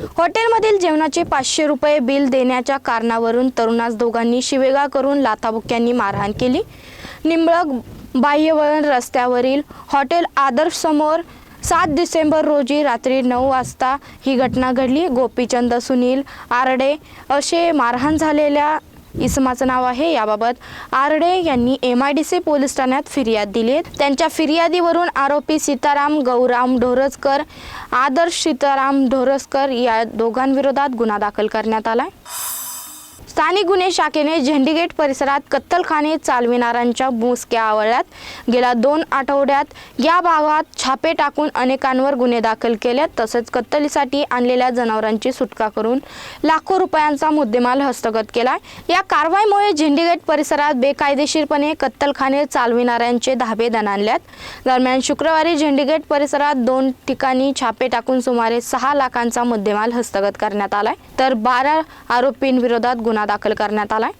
हॉटेलमधील जेवणाचे पाचशे रुपये बिल देण्याच्या कारणावरून तरुणास दोघांनी शिवेगाळ करून लाथाबुक्यांनी मारहाण केली. निंबळक बाह्यवळण रस्त्यावरील हॉटेल आदर्श समोर सात डिसेंबर रोजी रात्री नऊ वाजता ही घटना घडली. गोपीचंद सुनील आरडे असे मारहाण झालेल्या इसमाचं नाव आहे. याबाबत आरडे यांनी M I D C police ठाण्यात फिर्याद दिली. आहे त्यांच्या फिर्यादीवरून आरोपी सीताराम गौराम ढोरसकर आदर्श सीताराम ढोरसकर या दोघांविरोधात गुन्हा दाखल करण्यात आला आहे स्थानिक गुन्हे शाखेने झेंडीगेट परिसरात कत्तलखाने चालविणाऱ्यांच्या मुसक्या आवळल्यात गेल्या दोन आठवड्यात या भागात छापे टाकून अनेकांवर गुन्हे दाखल केले तसेच कत्तलीसाठी आणलेल्या जनावरांची सुटका करून लाखो रुपयांचा मुद्देमाल हस्तगत केला. या कारवाईमुळे झेंडीगेट परिसरात बेकायदेशीरपणे कत्तलखाने चालविणाऱ्यांचे धाबे दणाणल्यात. दरम्यान शुक्रवारी झेंडीगेट परिसरात दोन ठिकाणी छापे टाकून सुमारे सहा लाखांचा मुद्देमाल हस्तगत करण्यात आलाय. तर बारा आरोपींविरोधात गुन्हा दाखल करण्यात आलाय.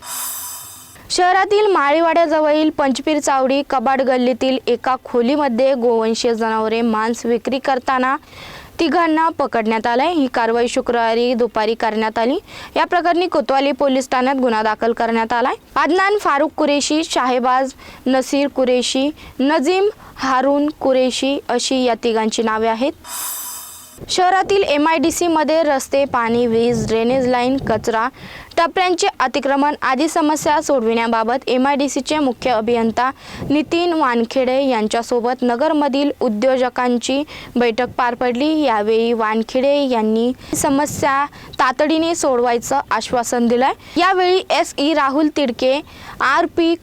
शहरातील माळीवाड्याजवळील पंचपीर चावडी कबाड गल्लीतील एका खोलीमध्ये गोवंशीय जनावरे मांस विक्री करताना तिघांना पकडण्यात आलंय. ही कारवाई शुक्रवारी दुपारी करण्यात आली. या प्रकरणी कोतवाली पोलीस ठाण्यात गुन्हा दाखल करण्यात आलाय. आदनान फारुख कुरेशी शाहेबाज नसीर कुरेशी नजीम हारून कुरेशी अशी या तिघांची नावे आहेत. शहरातील एम आय डी सीमध्ये रस्ते पाणी वीज ड्रेनेज लाईन कचरा टपऱ्यांचे अतिक्रमण आदी समस्या सोडविण्याबाबत एम आय डी सीचे मुख्य अभियंता नितीन वानखेडे यांच्यासोबत नगरमधील उद्योजकांची बैठक पार पडली. यावेळी वानखेडे यांनी समस्या तातडीने सोडवायचं आश्वासन दिलंय. यावेळी S E Rahul Tidke R P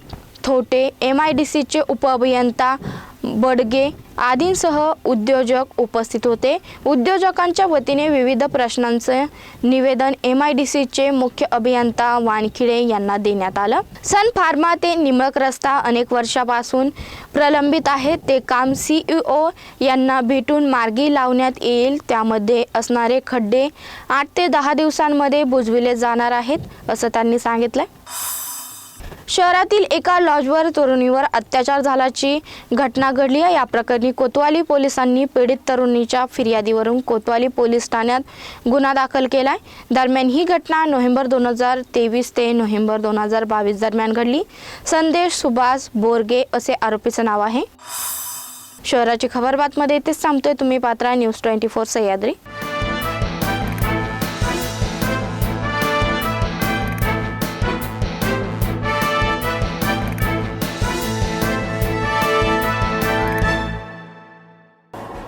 Thote M I D सीचे उपअभियंता बडगे आदींसह उद्योजक उपस्थित होते. उद्योजकांच्या वतीने विविध प्रश्नांचे निवेदन एम आय डी सीचे मुख्य अभियंता वानखिडे यांना देण्यात आलं. सन फार्मा ते निमळक रस्ता अनेक वर्षापासून प्रलंबित आहे. ते काम सीईओ यांना भेटून मार्गी लावण्यात येईल. त्यामध्ये असणारे खड्डे आठ ते दहा दिवसांमध्ये बुजविले जाणार आहेत असं त्यांनी सांगितलं शहरातील एका लॉजवर तरुणीवर अत्याचार झाल्याची घटना घडली आहे. या प्रकरणी कोतवाली पोलिसांनी पीडित तरुणीच्या फिर्यादीवरून कोतवाली पोलीस ठाण्यात गुन्हा दाखल केलाय. दरम्यान ही घटना नोव्हेंबर दोन हजार तेवीस ते नोव्हेंबर दोन हजार बावीस दरम्यान घडली. संदेश सुभाष बोरगे असे आरोपीचं नाव आहे. शहराची खबर बातमध्ये इथेच थांबतोय. तुम्ही पात्रा न्यूज ट्वेंटी फोर सह्याद्री.